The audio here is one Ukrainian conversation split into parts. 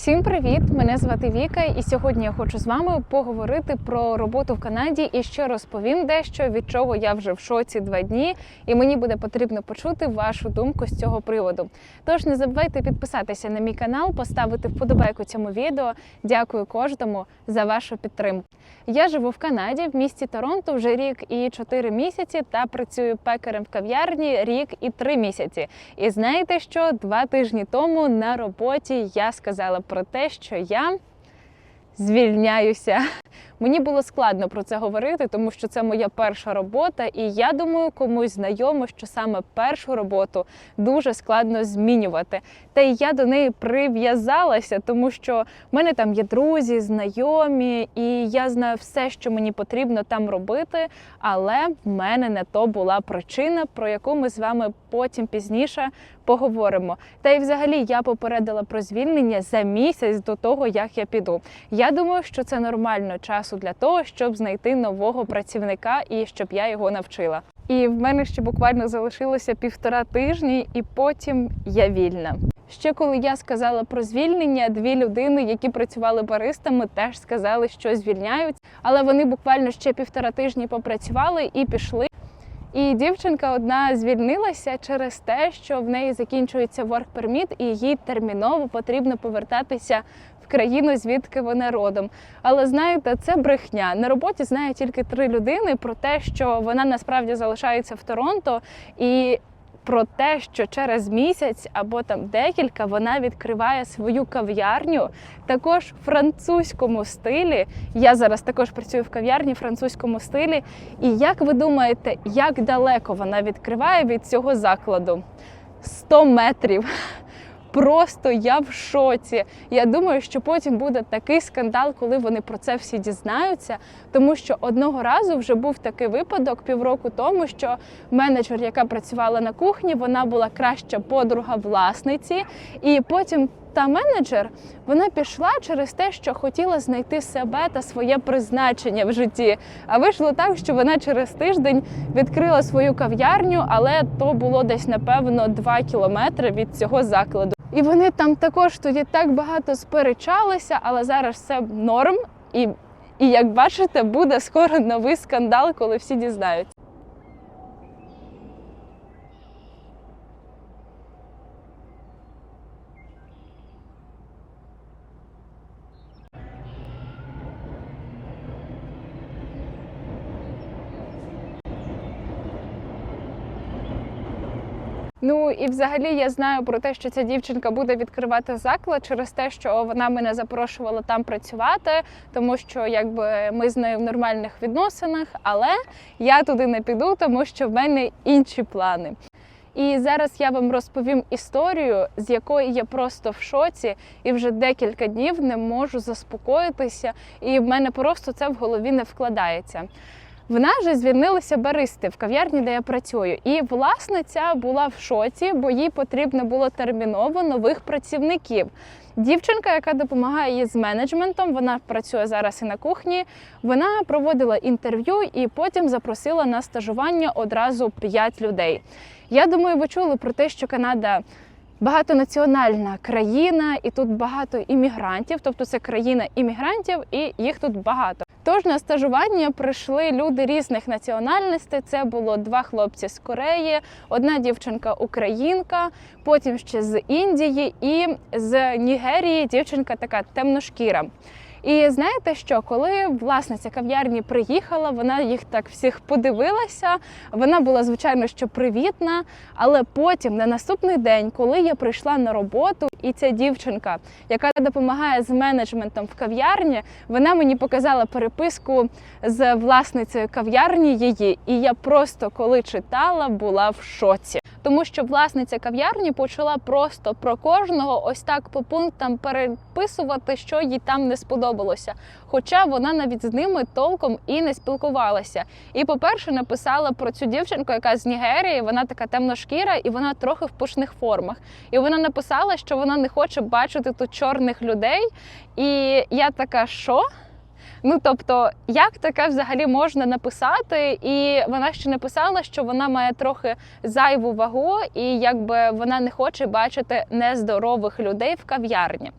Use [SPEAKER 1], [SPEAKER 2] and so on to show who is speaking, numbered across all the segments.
[SPEAKER 1] Всім привіт! Мене звати Віка, і сьогодні я хочу з вами поговорити про роботу в Канаді і ще розповім дещо, від чого я вже в шоці два дні, і мені буде потрібно почути вашу думку з цього приводу. Тож не забувайте підписатися на мій канал, поставити вподобайку цьому відео. Дякую кожному за вашу підтримку. Я живу в Канаді, в місті Торонто вже рік і 4 місяці та працюю пекарем в кав'ярні рік і 3 місяці. І знаєте що? Два тижні тому на роботі я сказала про те, що я звільняюся. Мені було складно про це говорити, тому що це моя перша робота, і я думаю, комусь знайомо, що саме першу роботу дуже складно змінювати. Та й я до неї прив'язалася, тому що в мене там є друзі, знайомі, і я знаю все, що мені потрібно там робити. Але в мене не то була причина, про яку ми з вами потім пізніше поговоримо. Та й взагалі я попередила про звільнення за місяць до того, як я піду. Я думаю, що це нормально часу для того, щоб знайти нового працівника і щоб я його навчила. І в мене ще буквально залишилося півтора тижні, і потім я вільна. Ще коли я сказала про звільнення, дві людини, які працювали баристами, теж сказали, що звільняють, але вони буквально ще півтора тижні попрацювали і пішли. І дівчинка одна звільнилася через те, що в неї закінчується work permit і їй терміново потрібно повертатися в країну, звідки вона родом. Але знаєте, це брехня. На роботі знає тільки три людини про те, що вона насправді залишається в Торонто і. Про те, що через місяць або там декілька вона відкриває свою кав'ярню, також в французькому стилі. Я зараз також працюю в кав'ярні в французькому стилі. І як ви думаєте, як далеко вона відкриває від цього закладу? 100 метрів. Просто я в шоці. Я думаю, що потім буде такий скандал, коли вони про це всі дізнаються. Тому що одного разу вже був такий випадок півроку тому, що менеджер, яка працювала на кухні, вона була краща подруга власниці, і потім. Та менеджер вона пішла через те, що хотіла знайти себе та своє призначення в житті. А вийшло так, що вона через тиждень відкрила свою кав'ярню, але то було десь напевно 2 кілометри від цього закладу. І вони там також тоді так багато сперечалися, але зараз все норм. І, і як бачите, буде скоро новий скандал, коли всі дізнаються. Ну і взагалі я знаю про те, що ця дівчинка буде відкривати заклад через те, що вона мене запрошувала там працювати, тому що якби ми з нею в нормальних відносинах, але я туди не піду, тому що в мене інші плани. І зараз я вам розповім історію, з якої я просто в шоці, і вже декілька днів не можу заспокоїтися, і в мене просто це в голові не вкладається. Вона вже звільнилася баристи в кав'ярні, де я працюю. І власниця була в шоці, бо їй потрібно було терміново нових працівників. Дівчинка, яка допомагає їй з менеджментом, вона працює зараз і на кухні. Вона проводила інтерв'ю і потім запросила на стажування одразу 5 людей. Я думаю, ви чули про те, що Канада. Багатонаціональна країна, і тут багато іммігрантів, тобто це країна іммігрантів, і їх тут багато. Тож на стажування прийшли люди різних національностей. Це було два хлопці з Кореї, одна дівчинка українка, потім ще з Індії і з Нігерії дівчинка така темношкіра. І знаєте що, коли власниця кав'ярні приїхала, вона їх так всіх подивилася. Вона була звичайно що привітна. Але потім, на наступний день, коли я прийшла на роботу, і ця дівчинка, яка допомагає з менеджментом в кав'ярні, вона мені показала переписку з власницею кав'ярні її. І я просто коли читала, була в шоці. Тому що власниця кав'ярні почала просто про кожного ось так по пунктам переписувати, що їй там не сподобалося. Хоча вона навіть з ними толком і не спілкувалася. І, по-перше, написала про цю дівчинку, яка з Нігерії, вона така темношкіра, і вона трохи в пушних формах. І вона написала, що вона не хоче бачити тут чорних людей. І я така, що? Ну тобто, як таке взагалі можна написати? І вона ще написала, що вона має трохи зайву вагу, і якби вона не хоче бачити нездорових людей в кав'ярні.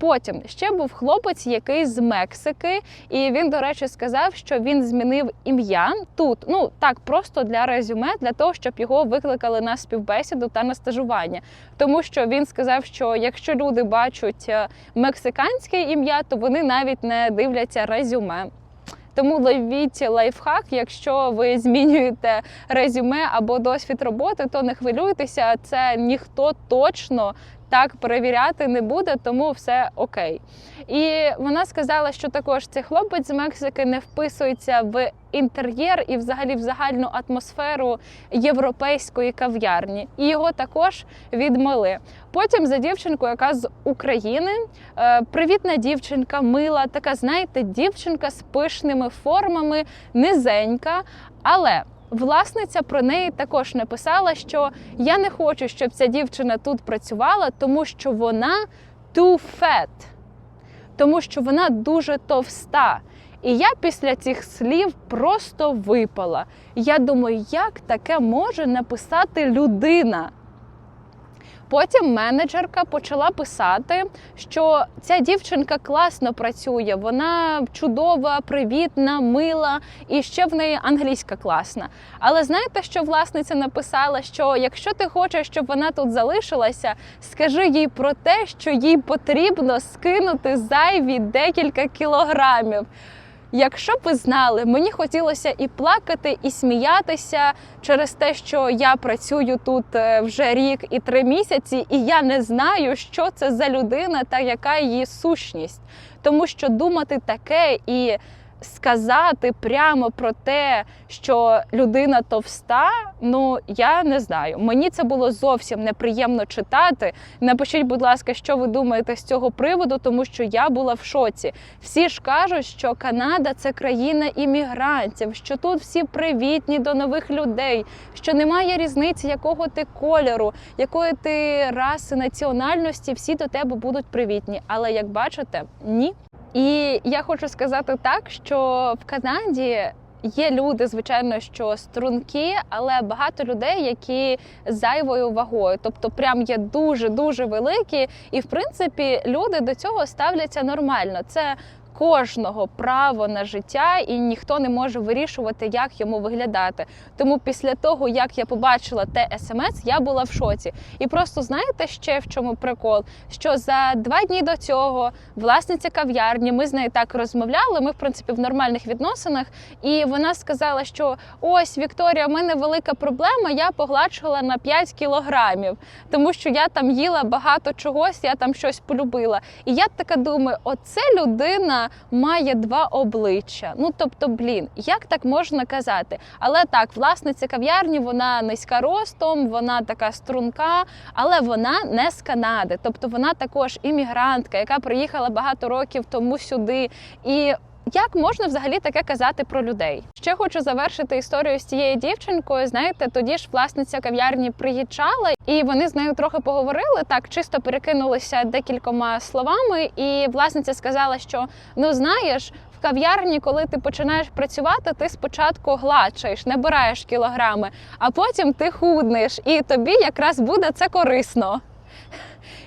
[SPEAKER 1] Потім ще був хлопець, який з Мексики, і він, до речі, сказав, що він змінив ім'я тут. Ну так, просто для резюме, для того, щоб його викликали на співбесіду та на стажування. Тому що він сказав, що якщо люди бачать е, мексиканське ім'я, то вони навіть не дивляться резюме. Тому ловіть лайфхак, якщо ви змінюєте резюме або досвід роботи, то не хвилюйтеся, це ніхто точно так перевіряти не буде, тому все окей. І вона сказала, що також цей хлопець з Мексики не вписується в інтер'єр і взагалі в загальну атмосферу європейської кав'ярні. І його також відмили. Потім за дівчинку, яка з України, е, привітна дівчинка, мила, така, знаєте, дівчинка з пишними формами, низенька, але. Власниця про неї також написала, що я не хочу, щоб ця дівчина тут працювала, тому що вона too fat, тому що вона дуже товста. І я після цих слів просто випала. Я думаю, як таке може написати людина? Потім менеджерка почала писати, що ця дівчинка класно працює, вона чудова, привітна, мила, і ще в неї англійська класна. Але знаєте, що власниця написала? Що якщо ти хочеш, щоб вона тут залишилася, скажи їй про те, що їй потрібно скинути зайві декілька кілограмів. Якщо б ви знали, мені хотілося і плакати, і сміятися через те, що я працюю тут е, вже рік і три місяці, і я не знаю, що це за людина та яка її сущність. Тому що думати таке і сказати прямо про те, що людина товста, ну я не знаю. Мені це було зовсім неприємно читати. Напишіть, будь ласка, що ви думаєте з цього приводу, тому що я була в шоці. Всі ж кажуть, що Канада це країна іммігрантів, що тут всі привітні до нових людей, що немає різниці, якого ти кольору, якої ти раси, національності, всі до тебе будуть привітні. Але як бачите, ні. І я хочу сказати так, що в Канаді є люди, звичайно, що струнки, але багато людей, які зайвою вагою, тобто прям є дуже дуже великі, і в принципі люди до цього ставляться нормально. Це Кожного право на життя, і ніхто не може вирішувати, як йому виглядати. Тому після того, як я побачила те смс, я була в шоці. І просто знаєте ще в чому прикол? Що за два дні до цього власниця кав'ярні, ми з нею так розмовляли. Ми, в принципі, в нормальних відносинах. І вона сказала, що ось Вікторія, в мене велика проблема. Я погладшила на 5 кілограмів, тому що я там їла багато чогось, я там щось полюбила. І я така думаю, оце людина має два обличчя. Ну тобто, блін, як так можна казати? Але так, власниця кав'ярні, вона низька ростом, вона така струнка, але вона не з Канади. Тобто вона також іммігрантка, яка приїхала багато років тому сюди. І як можна взагалі таке казати про людей? Ще хочу завершити історію з цією дівчинкою. Знаєте, тоді ж власниця кав'ярні приїжджала, і вони з нею трохи поговорили. Так чисто перекинулися декількома словами. І власниця сказала, що ну знаєш. Кав'ярні, коли ти починаєш працювати, ти спочатку гладшаєш, набираєш кілограми, а потім ти худнеш, і тобі якраз буде це корисно.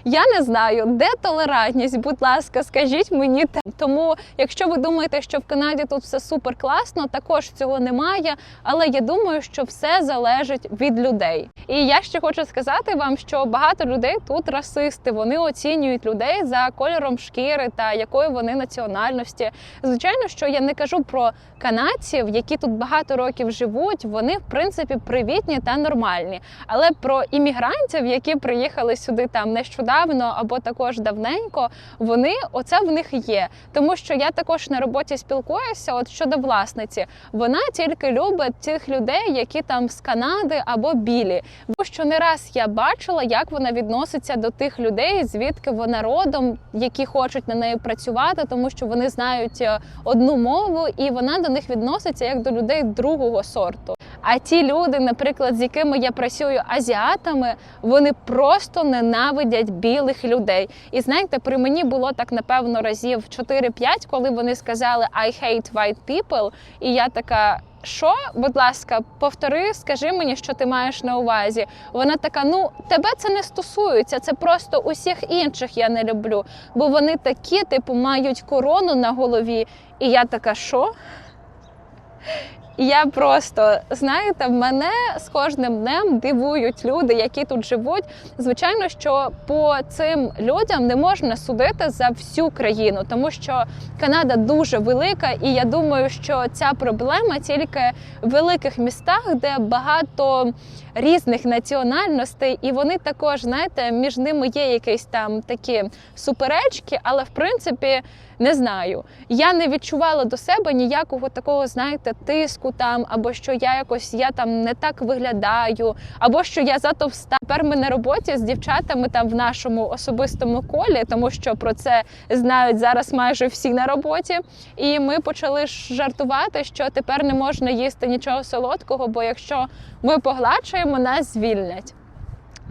[SPEAKER 1] Я не знаю, де толерантність, будь ласка, скажіть мені. Тому, якщо ви думаєте, що в Канаді тут все супер класно, також цього немає. Але я думаю, що все залежить від людей. І я ще хочу сказати вам, що багато людей тут расисти. Вони оцінюють людей за кольором шкіри та якої вони національності. Звичайно, що я не кажу про канадців, які тут багато років живуть. Вони в принципі привітні та нормальні. Але про іммігрантів, які приїхали сюди там нещодавно або також давненько, вони оце в них є. Тому що я також на роботі спілкуюся. От щодо власниці, вона тільки любить тих людей, які там з Канади або білі. Бо що не раз я бачила, як вона відноситься до тих людей, звідки вона родом, які хочуть на неї працювати, тому що вони знають е, одну мову, і вона до них відноситься як до людей другого сорту. А ті люди, наприклад, з якими я працюю азіатами, вони просто ненавидять білих людей. І знаєте, при мені було так напевно разів 4-5, коли вони сказали I hate white people, і я така. Що, будь ласка, повтори, скажи мені, що ти маєш на увазі. Вона така: ну тебе це не стосується, це просто усіх інших я не люблю. Бо вони такі, типу, мають корону на голові. І я така, що? Я просто знаєте, мене з кожним днем дивують люди, які тут живуть. Звичайно, що по цим людям не можна судити за всю країну, тому що Канада дуже велика, і я думаю, що ця проблема тільки в великих містах, де багато різних національностей, і вони також знаєте, між ними є якісь там такі суперечки, але в принципі. Не знаю, я не відчувала до себе ніякого такого, знаєте, тиску там, або що я якось я там не так виглядаю, або що я затовста. Тепер ми на роботі з дівчатами там в нашому особистому колі, тому що про це знають зараз майже всі на роботі. І ми почали жартувати, що тепер не можна їсти нічого солодкого, бо якщо ми погладшуємо, нас звільнять.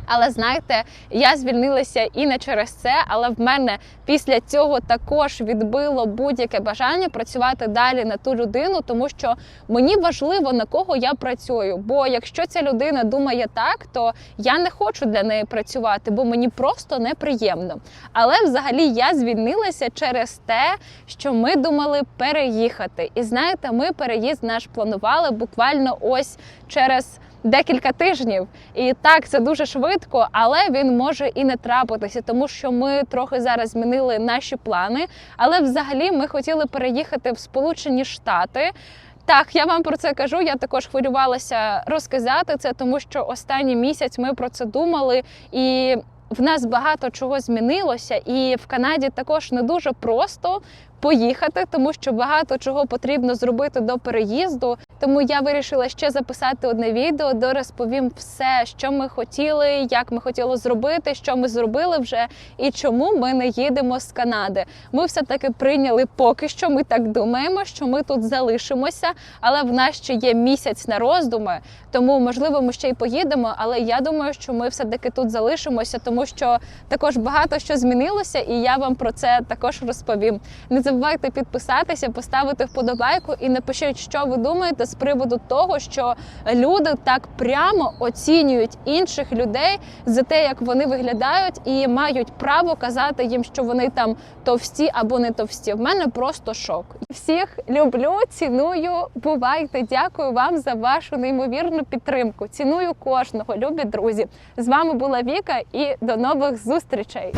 [SPEAKER 1] Але знаєте, я звільнилася і не через це, але в мене після цього також відбило будь-яке бажання працювати далі на ту людину, тому що мені важливо на кого я працюю. Бо якщо ця людина думає так, то я не хочу для неї працювати, бо мені просто неприємно. Але взагалі я звільнилася через те, що ми думали переїхати. І знаєте, ми переїзд наш планували буквально ось через декілька тижнів. І так, це дуже швидко, але він може і не трапитися, тому що ми трохи зараз змінили наші плани. Але взагалі ми хотіли переїхати в Сполучені Штати. Так, я вам про це кажу. Я також хвилювалася розказати це, тому що останній місяць ми про це думали і. В нас багато чого змінилося, і в Канаді також не дуже просто поїхати, тому що багато чого потрібно зробити до переїзду. Тому я вирішила ще записати одне відео, де розповім все, що ми хотіли, як ми хотіли зробити, що ми зробили вже, і чому ми не їдемо з Канади. Ми все таки прийняли поки що. Ми так думаємо, що ми тут залишимося, але в нас ще є місяць на роздуми. Тому можливо ми ще й поїдемо. Але я думаю, що ми все таки тут залишимося, тому що також багато що змінилося, і я вам про це також розповім. Не забувайте підписатися, поставити вподобайку і напишіть, що ви думаєте з приводу того, що люди так прямо оцінюють інших людей за те, як вони виглядають, і мають право казати їм, що вони там товсті або не товсті. В мене просто шок. Всіх люблю, ціную. Бувайте, дякую вам за вашу неймовірну підтримку. Ціную кожного, любі друзі. З вами була Віка і до нових зустрічей.